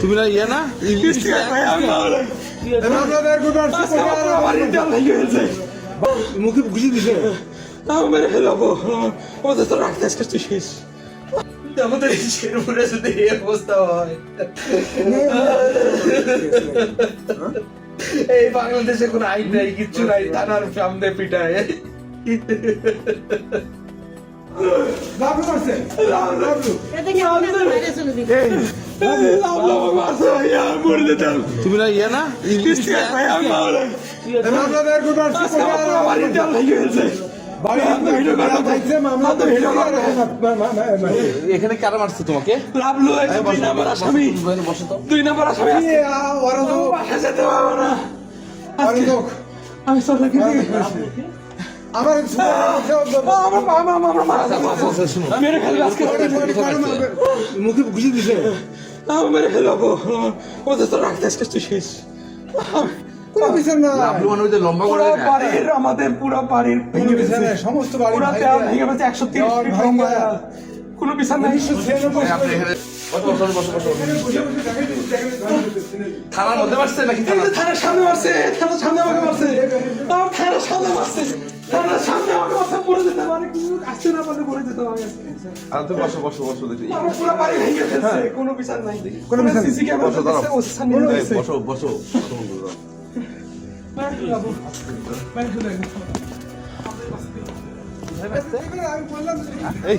তুমি না ইয়ে না মুখে দিছে তো রাখতে আজকে তুই শেষ এই হয় বাংলাদেশে কোনো আইন নাই কিচ্ছু নাই থানার সামনে পিটায় তুমি না ইয়ে না এখানে কারা মারছে তোমাকে? দুই নাম্বার আসামি আমার মুখে ঘুষি দিছে। আমার মেরে ফেলব ওদের তো রাখতে আজকে তুই শেষ। কোনো বিচার না লাভলু মানে ওই যে লম্বা করে পুরো আমাদের পুরো বাড়ির কোনো ভেঙে গেছে সমস্ত বাড়ি পুরো ভেঙে গেছে একশো তিরিশ। কোনো বিচার থানার মধ্যে মারছে নাকি থানার? সামনে মারছে থানার সামনে আমাকে মারছে। আমার থানার সামনে মারছে। থানার সামনে আমাকে মারছে পড়ে যেতে পারে কিন্তু আসতে না পারলে পড়ে যেতে পারে আর তুমি বসো বসো বসো দেখি। পুরো বাড়ি ভেঙে ফেলছে কোনো বিচার নাই। কোনো বিচার সিসি ক্যামেরা বসো, দাঁড়াও। ও স্থানীয় এই, হয়েছে বসো বসো বসো, বসো। আমি বললাম এই।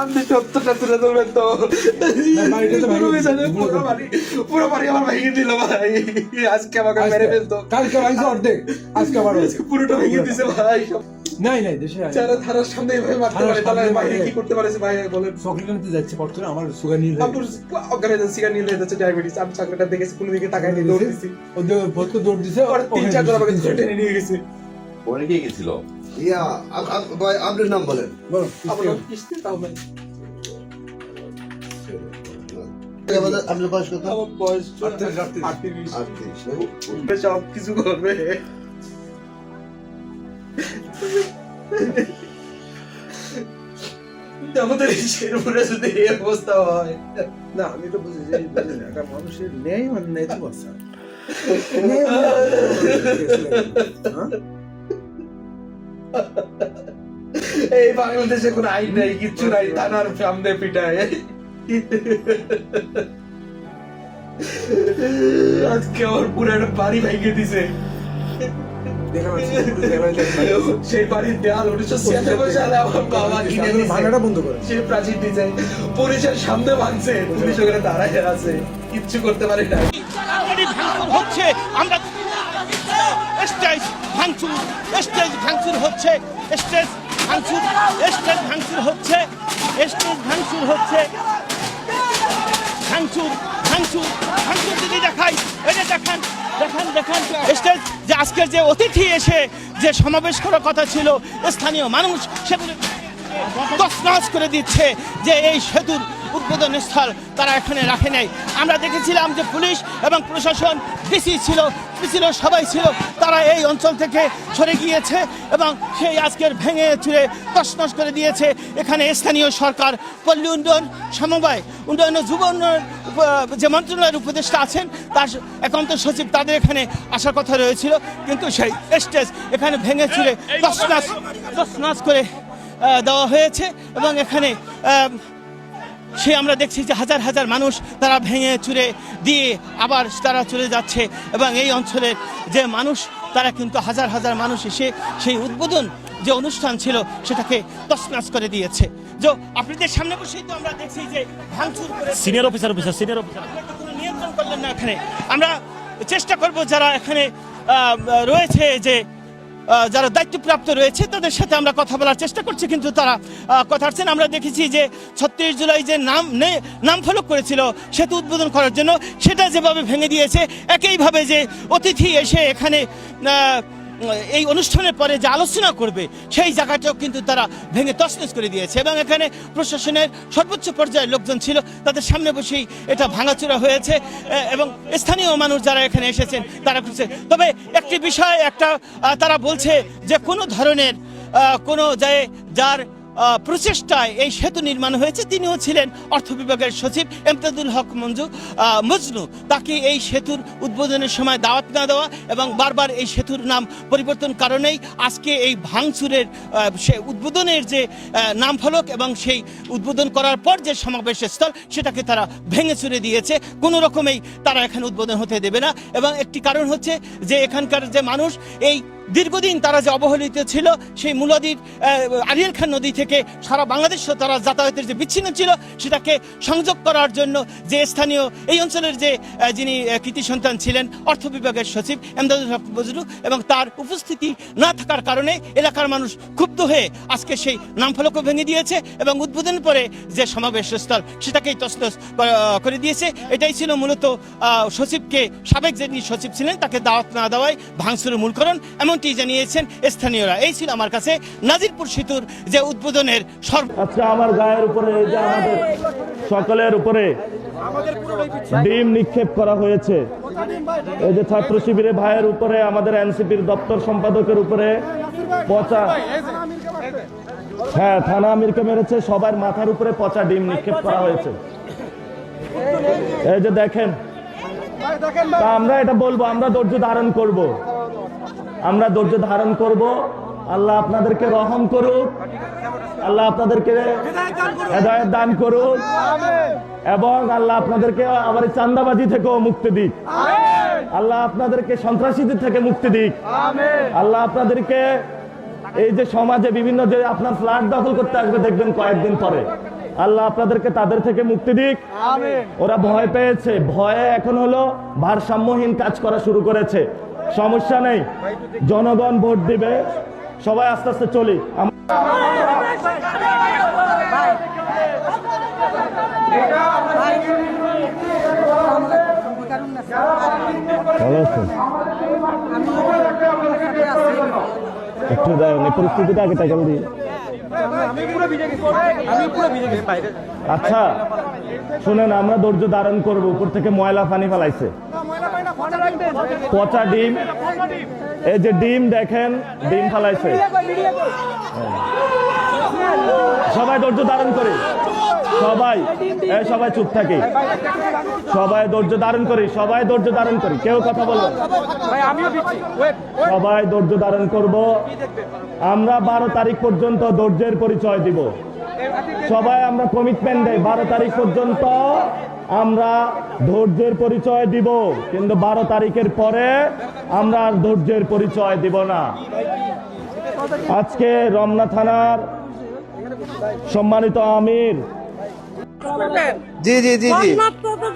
আপনি সত্যটা তুলে ধরবেন তো পুরো বাড়ি পুরো বাড়ি আমার ভেঙে দিল ভাই আজকে আমাকে মেরে ফেলতো কালকে ভাইছে অর্ধেক আজকে আজকে পুরোটা ভেঙে দিছে ভাই নাই নাই দেশে যারা থানার সামনে এভাবে মারতে পারে তাহলে বাইরে কি করতে পারে ভাই বলেন চকলেট আনতে যাচ্ছে পট করে আমার সুগার নিয়ে আপুর অজ্ঞান সিগার নিয়ে যাচ্ছে ডায়াবেটিস আমি চকলেটটা দেখেছি কোনো দিকে তাকাই নিয়ে দৌড় দিছি দৌড় দিছে পরে তিন চার জন আমাকে ধরে টেনে নিয়ে গেছে ওখানে কে গেছিল ইয়া আপ- আপ- ভাই আপনার নাম বলেন। আপনার কিস্তি তাও ভাই আমাদের- আপনার বয়স কত? বয়স আটত্রিশ, আটত্রিশ। আটত্রিশ। আটত্রিশ নাকি? সব কিছু করবে। আমাদের এই শেরপুরে যদি এই অবস্থা হয় না আমি তো বুঝি যে না, একটা মানুষের ন্যায় তো আছে এই বাংলাদেশে কোনো আইন নাই কিচ্ছু নাই থানার সামনে পিটায়। আজকে আমার পুরো একটা বাড়ি ভেঙে দিছে। সেই বাড়ির দেয়াল উনিশশো ছিয়ানব্বই সালে আমার বাবা কিনে দিছে। ভাঙাটা বন্ধ করে সে প্রাচীর ডিজাইন পুলিশের সামনে ভাঙছে পুলিশ ওখানে দাঁড়ায় আছে। কিচ্ছু করতে পারে না হচ্ছে আমরা ভাঙচুর, স্টেজ ভাঙচুর হচ্ছে, স্টেজ ভাঙচুর স্টেজ ভাঙচুর হচ্ছে, স্টেজ ভাঙচুর হচ্ছে। ভাঙচুর ভাঙচুর ভাঙচুর যদি দেখাই এটা দেখান দেখান দেখান। স্টেজ, যে আজকের যে অতিথি এসে যে সমাবেশ করার কথা ছিল, স্থানীয় মানুষ সেগুলো তছনছ করে দিচ্ছে যে এই সেতুর উদ্বোধন স্থল তারা এখানে রাখে নাই। আমরা দেখেছিলাম যে পুলিশ এবং প্রশাসন ডিসি ছিল ছিল সবাই ছিল তারা এই অঞ্চল থেকে সরে গিয়েছে এবং সেই আজকের ভেঙে চুরে তছনছ করে দিয়েছে। এখানে স্থানীয় সরকার পল্লী উন্নয়ন সমবায় উন্নয়ন যুব উন্নয়ন যে মন্ত্রণালয়ের উপদেষ্টা আছেন তার একান্ত সচিব তাদের এখানে আসার কথা রয়েছিল। কিন্তু সেই স্টেজ এখানে ভেঙে চুরে তছনছ তছনছ করে দেওয়া হয়েছে এবং এখানে সে আমরা দেখছি যে হাজার হাজার মানুষ তারা ভেঙে চুরে দিয়ে আবার তারা চলে যাচ্ছে এবং এই অঞ্চলের যে মানুষ তারা কিন্তু হাজার হাজার মানুষ এসে সেই উদ্বোধন যে অনুষ্ঠান ছিল সেটাকে তছনছ করে দিয়েছে। যে আপনাদের সামনে বসেই তো আমরা দেখছি যে ভাঙচুর করে senior officer officer senior officer নিয়ন্ত্রণ করলেন না এখানে। আমরা চেষ্টা করব যারা এখানে রয়েছে যে যারা দায়িত্বপ্রাপ্ত রয়েছে, তাদের সাথে আমরা কথা বলার চেষ্টা করছি, কিন্তু তারা কথা হচ্ছেন, আমরা দেখেছি যে ছত্রিশ জুলাই যে নাম নাম ফলক করেছিল, সেতু উদ্বোধন করার জন্য, সেটা যেভাবে ভেঙে দিয়েছে, একইভাবে যে অতিথি এসে এখানে এই অনুষ্ঠানের পরে যে আলোচনা করবে, সেই জায়গাটাও কিন্তু তারা ভেঙে তছনছ করে দিয়েছে। এবং এখানে প্রশাসনের সর্বোচ্চ পর্যায়ের লোকজন ছিল, তাদের সামনে বসেই এটা ভাঙাচোরা হয়েছে। এবং স্থানীয় মানুষ যারা এখানে এসেছেন, তারা করছে তবে একটি বিষয় একটা তারা বলছে যে কোনো ধরনের কোনো যায় যার প্রচেষ্টায় এই সেতু নির্মাণ হয়েছে। তিনিও ছিলেন অর্থ বিভাগের সচিব এমতাদুল হক মঞ্জু। মজনু, তাকে এই সেতুর উদ্বোধনের সময় দাওয়াত না দেওয়া এবং বারবার এই সেতুর নাম পরিবর্তন কারণেই আজকে এই ভাঙচুরের সে উদ্বোধনের যে নাম ফলক এবং সেই উদ্বোধন করার পর যে সমাবেশের স্থল সেটাকে তারা ভেঙে চুরে দিয়েছে। কোনো রকমেই তারা এখানে উদ্বোধন হতে দেবে না। এবং একটি কারণ হচ্ছে যে, এখানকার যে মানুষ, এই দীর্ঘদিন তারা যে অবহেলিত ছিল সেই মূলদির আরিয়াল খান নদী থেকে সারা বাংলাদেশ তারা যাতায়াতের যে বিচ্ছিন্ন ছিল সেটাকে সংযোগ করার জন্য যে স্থানীয় এই অঞ্চলের যে যিনি কৃতি সন্তান ছিলেন অর্থ বিভাগের সচিব এমদাদুল হক বজরু এবং তার উপস্থিতি না থাকার কারণে এলাকার মানুষ ক্ষুব্ধ হয়ে আজকে সেই নামফলকও ভেঙে দিয়েছে এবং উদ্বোধন পরে যে সমাবেশ স্থল সেটাকেই তসতস আহ, করে দিয়েছে। এটাই ছিল মূলত সচিবকে সাবেক যিনি সচিব ছিলেন তাকে দাওয়াত না দেওয়ায় ভাঙচুরের মূল কারণ এমনটি জানিয়েছেন স্থানীয়রা। এই ছিল আমার কাছে নাজিরপুর সেতুর যে উদ্বোধনের সর্ব আজকে আমার গায়ের উপরে যে আমাদের সকলের উপরে ডিম নিক্ষেপ করা হয়েছে। এই যে ছাত্র শিবিরের ভাইয়ের উপরে, আমাদের এনসিপির দপ্তর সম্পাদকের উপরে পচা হ্যাঁ থানা আমিরকে মেরেছে, সবার মাথার উপরে পচা ডিম নিক্ষেপ করা হয়েছে। এই যে দেখেন আমরা এটা বলব, আমরা ধৈর্য ধারণ করব। আমরা ধৈর্য ধারণ করব। আল্লাহ আপনাদেরকে রহম করুক। আল্লাহ আপনাদেরকে হেদায়ত দান করুক। এবং আল্লাহ আপনাদেরকে আবার চান্দাবাজি থেকেও মুক্তি দিক। আল্লাহ আপনাদেরকে সন্ত্রাসীদের থেকে মুক্তি দিক। আল্লাহ আপনাদেরকে এই যে সমাজে বিভিন্ন যে আপনার ফ্ল্যাট দখল করতে আসবে দেখবেন কয়েকদিন পরে। আল্লাহ আপনাদেরকে তাদের থেকে মুক্তি দিক। ওরা ভয় পেয়েছে। ভয়ে এখন হলো ভারসাম্যহীন কাজ করা শুরু করেছে। সমস্যা নেই। জনগণ ভোট দিবে। সবাই আস্তে আস্তে চলি। একটু এই পরিস্থিতিটা আগে টাকা দিই আচ্ছা শুনেন, আমরা ধৈর্য ধারণ করব। উপর থেকে ময়লা পানি ফেলাইছে। পচা ডিম। এই যে ডিম দেখেন ডিম ফেলাইছে। সবাই ধৈর্য ধারণ করে। সবাই এই সবাই চুপ থাকি। সবাই ধৈর্য ধারণ করি সবাই ধৈর্য ধারণ করি। কেউ কথা বলবেন সবাই ধৈর্য ধারণ করব। আমরা বারো তারিখ পর্যন্ত ধৈর্যের পরিচয় দিব। সবাই আমরা কমিটমেন্ট দেই। বারো তারিখ পর্যন্ত আমরা ধৈর্যের পরিচয় দিব কিন্তু বারো তারিখের পরে আমরা আর ধৈর্যের পরিচয় দিব না। আজকে রমনা থানার সম্মানিত আমির। জি জি জি জি।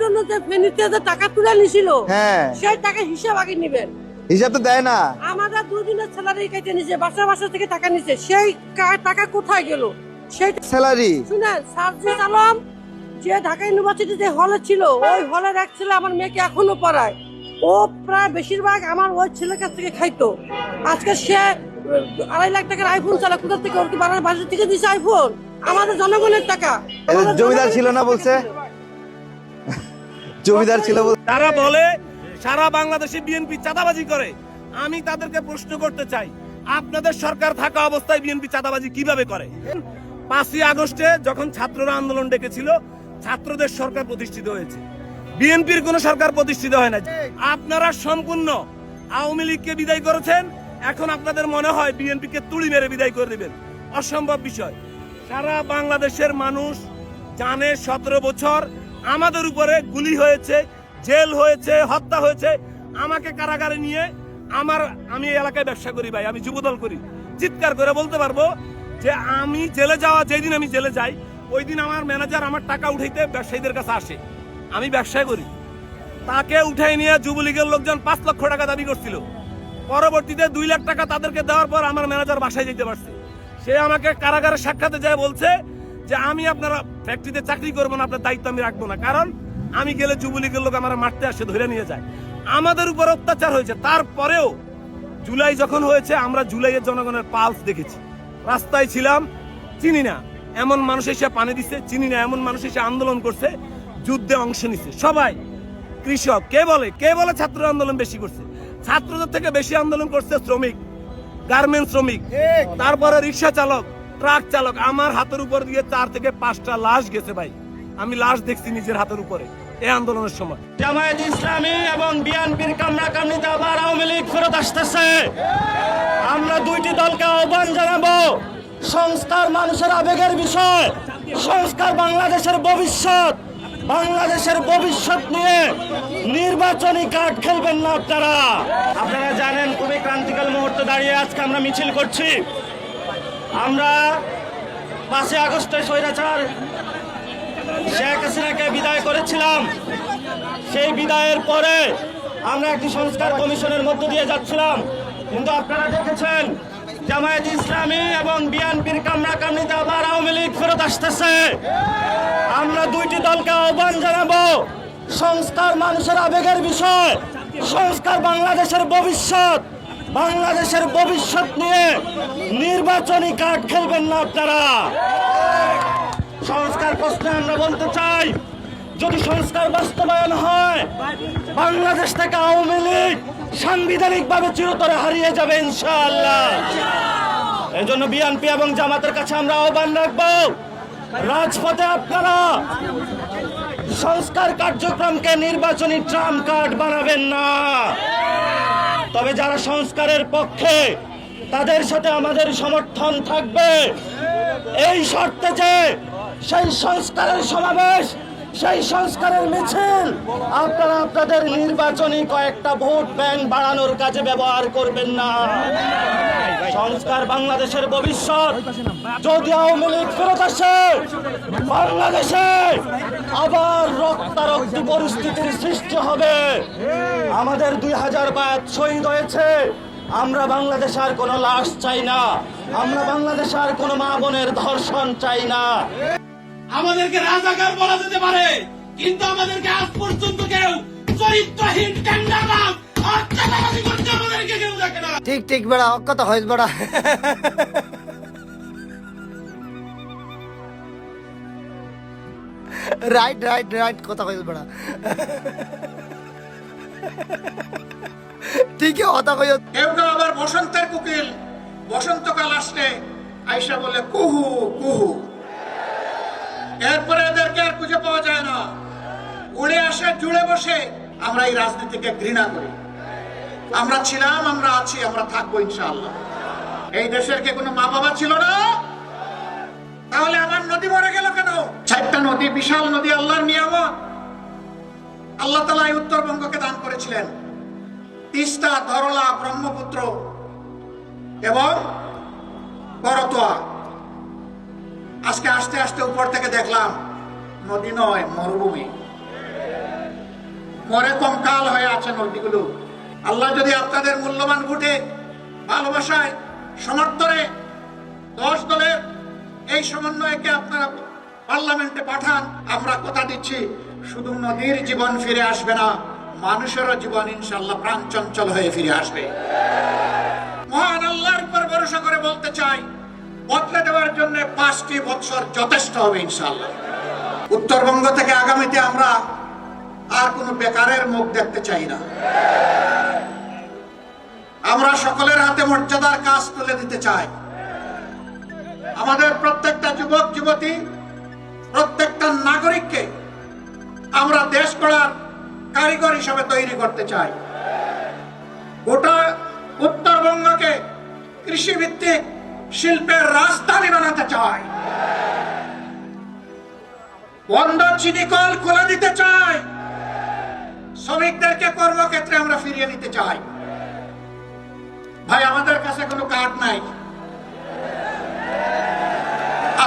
জন্য যে ফেনীতে যে টাকা তুলে নিছিল হ্যাঁ। সেই টাকা হিসাব আগে নিবেন। হিসাব তো দেয় না। আমাদের দুদিনের স্যালারি কেটে নিছে বাসা বাসা থেকে টাকা নিছে সেই টাকা কোথায় গেল? সেই স্যালারি শুনেন সার্জিস আলম যে ঢাকা ইউনিভার্সিটিতে হলে ছিল ওই হলের এক ছেলে আমার মেয়েকে এখনও পড়ায়। ও প্রায় বেশিরভাগ আমার ওই ছেলের কাছ থেকে খাইতো। আজকে সে আড়াই লাখ টাকার আইফোন চালা কোথা থেকে ওর কি বাড়ার থেকে দিছে আইফোন আমাদের জনগণের টাকা। জমিদার ছিল না বলছে? জমিদার ছিল তারা বলে সারা বাংলাদেশে বিএনপি চাঁদাবাজি করে। আমি তাদেরকে প্রশ্ন করতে চাই আপনাদের সরকার থাকা অবস্থায় বিএনপি চাঁদাবাজি কীভাবে করে? পাঁচই আগস্টে যখন ছাত্ররা আন্দোলন ডেকেছিল ছাত্রদের সরকার প্রতিষ্ঠিত হয়েছে। বিএনপির কোন সরকার প্রতিষ্ঠিত হয় না। আপনারা সম্পূর্ণ আওয়ামী লীগকে বিদায় করেছেন। এখন আপনাদের মনে হয় বিএনপিকে তুড়ি মেরে বিদায় করে দিবেন। অসম্ভব বিষয়। সারা বাংলাদেশের মানুষ জানে সতেরো বছর আমাদের উপরে গুলি হয়েছে, জেল হয়েছে, হত্যা হয়েছে। আমাকে কারাগারে নিয়ে আমার, আমি এলাকায় ব্যবসা করি ভাই, আমি যুবদল করি। চিৎকার করে বলতে পারব যে আমি জেলে যাওয়া, যেদিন আমি জেলে যাই ওই দিন আমার ম্যানেজার আমার টাকা উঠাইতে ব্যবসায়ীদের কাছে আসে। আমি ব্যবসা করি। তাকে উঠাই নিয়ে যুবলীগের লোকজন পাঁচ লক্ষ টাকা দাবি করছিল। পরবর্তীতে দুই লাখ টাকা তাদেরকে দেওয়ার পর আমার ম্যানেজার বাসায় যেতে পারছে। সে আমাকে কারাগারে সাক্ষাতে যায় বলছে যে, আমি আপনারা ফ্যাক্টরিতে চাকরি করব না, আপনার দায়িত্ব আমি রাখব না। কারণ আমি গেলে যুবলীগের লোক আমার মারতে আসে, ধরে নিয়ে যায়। আমাদের উপর অত্যাচার হয়েছে। তারপরেও জুলাই যখন হয়েছে, আমরা জুলাইয়ের জনগণের পালস দেখেছি। রাস্তায় ছিলাম, চিনি না। এমন মানুষ এসে পানি দিচ্ছে চিনি না, এমন মানুষ এসে আন্দোলন করছে, যুদ্ধে অংশ নিচ্ছে সবাই, কৃষক, কে বলে? কে বলে ছাত্র আন্দোলন বেশি করছে? ছাত্রদের থেকে বেশি আন্দোলন করছে শ্রমিক গার্মেন্ট শ্রমিক, তারপরে রিক্সা চালক, ট্রাক চালক। আমার হাতের উপর দিয়ে চার থেকে পাঁচটা লাশ গেছে ভাই। আমি লাশ দেখছি নিজের হাতের উপরে এই আন্দোলনের সময়। জামায়াত ইসলামী এবং বিএনপির কামরা কামড়িতে আবার আওয়ামী লীগ ফেরত আসতেছে। আমরা দুইটি দলকে আহ্বান জানাব। সংস্কার মানুষের আবেগের বিষয়। সংস্কার বাংলাদেশের ভবিষ্যৎ। বাংলাদেশের ভবিষ্যৎ নিয়ে নির্বাচনী কার্ড খেলবেন না আপনারা। আপনারা জানেন, খুবই ক্রান্তিকাল মুহূর্তে দাঁড়িয়ে আজকে আমরা মিছিল করছি। আমরা পাঁচই আগস্টে স্বৈরাচার শেখ হাসিনাকে বিদায় করেছিলাম। সেই বিদায়ের পরে আমরা একটি সংস্কার কমিশনের মধ্য দিয়ে যাচ্ছিলাম। কিন্তু আপনারা দেখেছেন জামায়াত ইসলামী এবং বিএনপির কামরা কামড়িতে আবার আওয়ামী লীগ ফেরত আসতেছে। আমরা দুইটি দলকে আহ্বান জানাব। সংস্কার মানুষের আবেগের বিষয়, সংস্কার বাংলাদেশের ভবিষ্যৎ। বাংলাদেশের ভবিষ্যৎ নিয়ে নির্বাচনী কার্ড খেলবেন না আপনারা। সংস্কার প্রশ্নে আমরা বলতে চাই, যদি সংস্কার বাস্তবায়ন হয়, বাংলাদেশ থেকে আওয়ামী লীগ সাংবিধানিক ভাবে চিরতরে হারিয়ে যাবে ইনশাআল্লাহ। এই জন্য বিএনপি এবং জামাতের কাছে আমরা আহ্বান রাখব, রাজপথে আপনারা সংস্কার কার্যক্রমকে নির্বাচনী ট্রাম কার্ড বানাবেন না। তবে যারা সংস্কারের পক্ষে, তাদের সাথে আমাদের সমর্থন থাকবে। এই শর্তে যে সেই সংস্কারের সমাবেশ সেই সংস্কারের মিছিল। আপনারা আপনাদের নির্বাচনী কয়েকটা ভোট ব্যাংক বাড়ানোর কাজে ব্যবহার করবেন না। সংস্কার বাংলাদেশের ভবিষ্যৎ। যদি আওয়ামী লীগ ফেরত আসে, বাংলাদেশে আবার রক্তারক্তি পরিস্থিতির সৃষ্টি হবে। আমাদের দুই হাজার বায়াত শহীদ হয়েছে। আমরা বাংলাদেশ আর কোনো লাশ চাই না। আমরা বাংলাদেশ আর কোনো মা বোনের ধর্ষণ চাই না। আমাদেরকে রাজাকার বলা যেতে পারে। কিন্তু আমাদেরকে আজ পর্যন্ত কেউ চরিত্রহীন টেন্ডারবাজ করতে আমাদেরকে কেউ দেখে না। ঠিক ঠিক বেড়া অক্ষত হয়েছ বেড়া। রাইট রাইট রাইট কথা কইস বেড়া। ঠিকই কথা কইস কেউ কেউ আবার বসন্তের কুকিল বসন্তকাল আসলে আইসা বলে কুহু কুহু। এরপরে এদেরকে আর খুঁজে পাওয়া যায় না। উড়ে আসে, জুড়ে বসে। আমরা এই রাজনীতিকে ঘৃণা করি। আমরা ছিলাম, আমরা আছি, আমরা থাকব ইনশাআল্লাহ। এই দেশের কে কোনো মা বাবা ছিল না? তাহলে আমার নদী মরে গেল কেন? চারটা নদী, বিশাল নদী, আল্লাহর নিয়ামত। আল্লাহ তালা এই উত্তরবঙ্গকে দান করেছিলেন। তিস্তা, ধরলা, ব্রহ্মপুত্র এবং করতোয়া। আজকে আস্তে আস্তে উপর থেকে দেখলাম, নদী নয়, মরুভূমি। মরে কঙ্কাল হয়ে আছে নদীগুলো। আল্লাহ যদি আপনাদের মূল্যবান ভোটে, ভালোবাসায়, সমর্থনে দশ দলের এই সমন্বয়কে আপনারা পার্লামেন্টে পাঠান, আমরা কথা দিচ্ছি, শুধু নদীর জীবন ফিরে আসবে না, মানুষেরও জীবন ইনশাল্লাহ প্রাণ চঞ্চল হয়ে ফিরে আসবে। মহান আল্লাহর উপর ভরসা করে বলতে চাই বদলে দেওয়ার জন্য পাঁচটি বছর যথেষ্ট হবে ইনশাল্লাহ উত্তরবঙ্গ থেকে আগামীতে আমরা আর কোনো বেকারের মুখ দেখতে চাই না। আমরা সকলের হাতে মর্যাদার কাজ তুলে দিতে চাই। আমাদের প্রত্যেকটা যুবক, যুবতী, প্রত্যেকটা নাগরিককে আমরা দেশ গড়ার কারিগর হিসেবে তৈরি করতে চাই। গোটা উত্তরবঙ্গকে কৃষি ভিত্তিক শিল্পের রাজধানী বানাতে চাই বন্ধ চিনি কল খুলে দিতে চাই শ্রমিকদেরকে কর্মক্ষেত্রে আমরা ফিরিয়ে নিতে চাই। ভাই, আমাদের কাছে কোনো কার্ড নাই।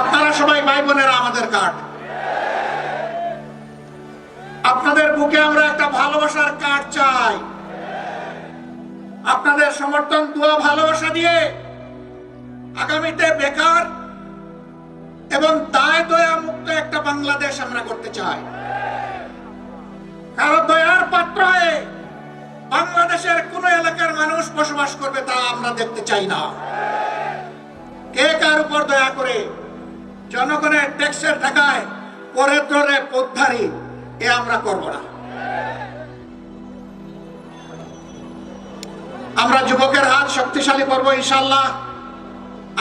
আপনারা সবাই ভাই বোনেরা আমাদের কার্ড। আপনাদের বুকে আমরা একটা ভালোবাসার কার্ড চাই। আপনাদের সমর্থন, দোয়া, ভালোবাসা দিয়ে আগামীতে বেকার এবং দায় দয়া মুক্ত একটা বাংলাদেশ আমরা করতে চাই। কারও দয়ার পাত্র হয়ে বাংলাদেশের কোন এলাকার মানুষ বসবাস করবে তা আমরা দেখতে চাই না। কে কার উপর দয়া করে জনগণের ট্যাক্সের টাকায় পরে ধরে পদ্ধারি এ আমরা করব না। আমরা যুবকের হাত শক্তিশালী করব ইনশাল্লাহ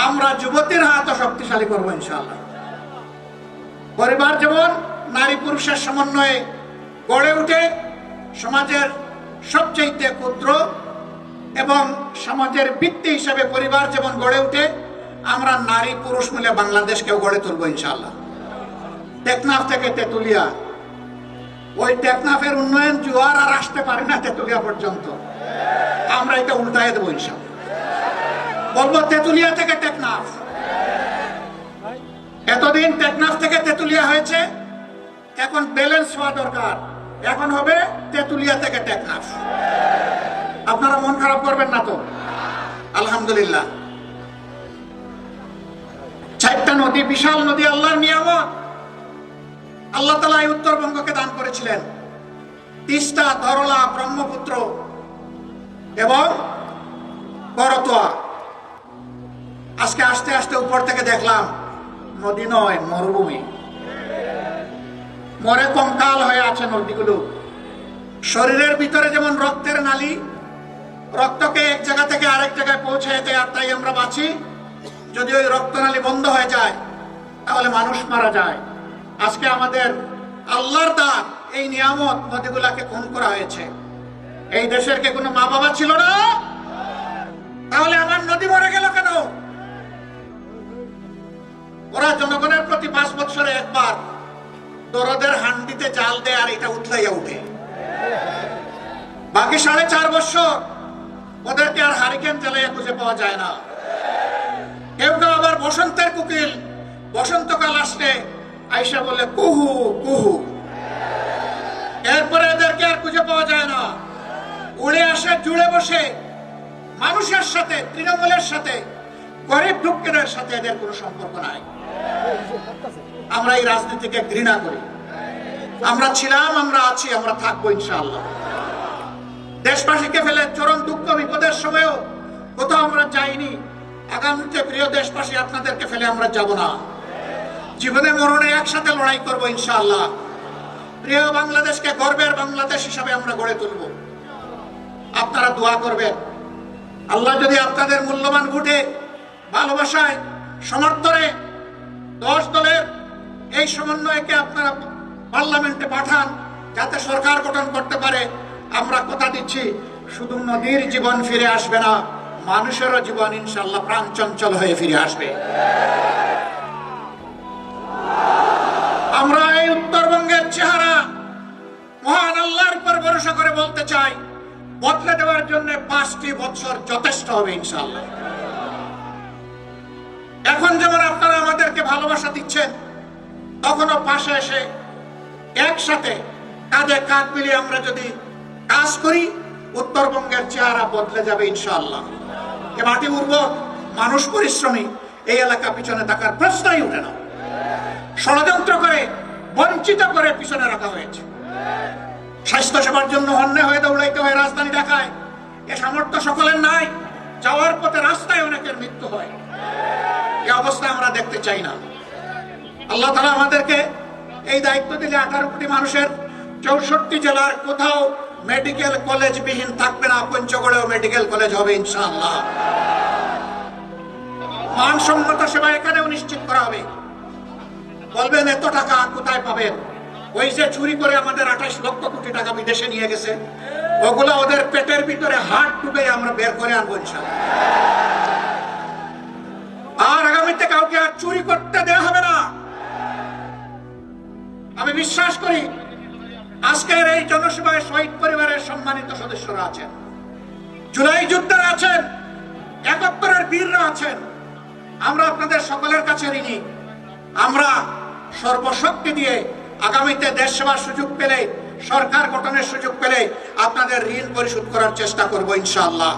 আমরা যুবতীর হাতও শক্তিশালী করব ইনশাল্লাহ পরিবার যেমন, নারী পুরুষের সমন্বয়ে গড়ে উঠে সমাজের সবচেয়ে ক্ষুদ্র এবং সমাজের ভিত্তি হিসেবে পরিবার যেমন গড়ে উঠে, আমরা নারী পুরুষ মিলে বাংলাদেশকেও গড়ে তুলবো ইনশাল্লাহ টেকনাফ থেকে তেতুলিয়া। ওই টেকনাফের উন্নয়ন জোয়ার আর আসতে পারে না তেতুলিয়া পর্যন্ত। আমরা এটা উল্টায় দেবো ইনশাল্লাহ বলব, তেতুলিয়া থেকে টেকনাফ। এতদিন টেকনাফ থেকে তেতুলিয়া হয়েছে, এখন ব্যালেন্স হওয়া দরকার। এখন হবে তেতুলিয়া থেকে টেকনাফ। আপনারা মন খারাপ করবেন না তো? আলহামদুলিল্লাহ। চারটা নদী, বিশাল নদী, আল্লাহর নিয়ামত। আল্লাহ তালা এই উত্তরবঙ্গকে দান করেছিলেন। তিস্তা, ধরলা, ব্রহ্মপুত্র এবং করতোয়া আজকে আস্তে আস্তে উপর থেকে দেখলাম, নদী নয়, মরুভূমি। মরে কঙ্কাল হয়ে আছে নদীগুলো। শরীরের ভিতরে যেমন রক্তের নালি, রক্তকে এক জায়গা থেকে আরেক জায়গায় পৌঁছে দেয় আর তাই আমরা বাঁচি। যদি ওই রক্তনালী বন্ধ হয়ে যায়, তাহলে মানুষ মারা যায়। আজকে আমাদের আল্লাহর দান এই নিয়ামত নদীগুলাকে খুন করা হয়েছে। এই দেশের কে কোনো মা বাবা ছিল না? তাহলে আমার নদী মরে গেল কেন? ওরা জনগণের প্রতি পাঁচ বছরে একবার দরদের হান্ডিতে জাল দেয় আর এটা উঠলাইয়া উঠে। বাকি সাড়ে চার বছর ওদেরকে আর হারিকেন জ্বালাইয়া খুঁজে পাওয়া যায় না। কেউ কেউ আবার বসন্তের কুকিল, বসন্তকাল আসলে আইসা বলে, কুহু কুহু। এরপরে এদেরকে আর খুঁজে পাওয়া যায় না। উড়ে আসে, জুড়ে বসে মানুষের সাথে, তৃণমূলের সাথে গরিব দুঃখের সাথে এদের কোনো সম্পর্ক নাই। আমরা এই রাজনীতিকে ঘৃণা করি। আমরা ছিলাম, আমরা আছি, আমরা থাকব ইনশাআল্লাহ। দেশবাসীকে ফেলে চরম দুঃখ বিপদের সময়ও কোথাও আমরা যাইনি। আগামীতে প্রিয় দেশবাসী, আপনাদেরকে ফেলে আমরা যাব না। জীবনে মরণে একসাথে লড়াই করব ইনশাআল্লাহ। প্রিয় বাংলাদেশকে গর্বের বাংলাদেশ হিসাবে আমরা গড়ে তুলব। আপনারা দোয়া করবেন। আল্লাহ যদি আপনাদের মূল্যবান ভোটে ভালোবাসায় সমর্থনে দশ দলের এই সমন্বয়কে আপনারা পার্লামেন্টে পাঠান, যাতে সরকার গঠন করতে পারে। আমরা কথা দিচ্ছি, শুধু নদীর জীবন ফিরে আসবে না, মানুষেরও জীবন ইনশাল্লাহ প্রাণ চঞ্চল হয়ে ফিরে আসবে। আমরা এই উত্তরবঙ্গের চেহারা মহান আল্লাহর উপর ভরসা করে বলতে চাই, বদলে দেওয়ার জন্য পাঁচটি বছর যথেষ্ট হবে ইনশাল্লাহ এখন যেমন আপনারা আমাদেরকে ভালোবাসা দিচ্ছেন, তখনও পাশে এসে একসাথে কাঁধে কাঁধ মিলিয়ে আমরা যদি কাজ করি, উত্তরবঙ্গের চেহারা বদলে যাবে ইনশাআল্লাহ। এ মাটি উর্বর, মানুষ পরিশ্রমী, এই এলাকা পিছনে থাকার প্রশ্নই উঠে না। ষড়যন্ত্র করে, বঞ্চিত করে পিছনে রাখা হয়েছে। স্বাস্থ্য সেবার জন্য অন্য হয়ে দৌড়াইতে হয় রাজধানী ঢাকায়। এ সামর্থ্য সকলের নাই, যাওয়ার পথে রাস্তায় অনেকের মৃত্যু হয়। এ অবস্থা আমরা দেখতে চাই না। আল্লাহ তালা আমাদেরকে এই দায়িত্ব দিলে আঠারো কোটি মানুষের চৌষট্টি জেলার কোথাও মেডিকেল কলেজ বিহীন থাকবে না, পঞ্চগড়েও মেডিকেল কলেজ হবে ইনশাআল্লাহ। মানসম্মত সেবা এখানেও নিশ্চিত করা হবে। বলবেন, এত টাকা কোথায় পাবেন? ওই যে চুরি করে আমাদের আঠাশ লক্ষ কোটি টাকা বিদেশে নিয়ে গেছে, ওগুলা ওদের পেটের ভিতরে হাত ডুবে আমরা বের করে আনব ইনশাআল্লাহ। আর আগামীতে কাউকে আর চুরি করতে দেওয়া হবে না। আমি বিশ্বাস করি, আজকের এই জনসভায় শহীদ পরিবারের সম্মানিত সদস্যরা আছেন। জুলাই যুদ্ধের আছেন একাত্তরের বীররা আছেন। আমরা আপনাদের সকলের কাছে ঋণী। আমরা সর্বশক্তি দিয়ে আগামীতে দেশ সেবার সুযোগ পেলে, সরকার গঠনের সুযোগ পেলে আপনাদের ঋণ পরিশোধ করার চেষ্টা করব ইনশাআল্লাহ।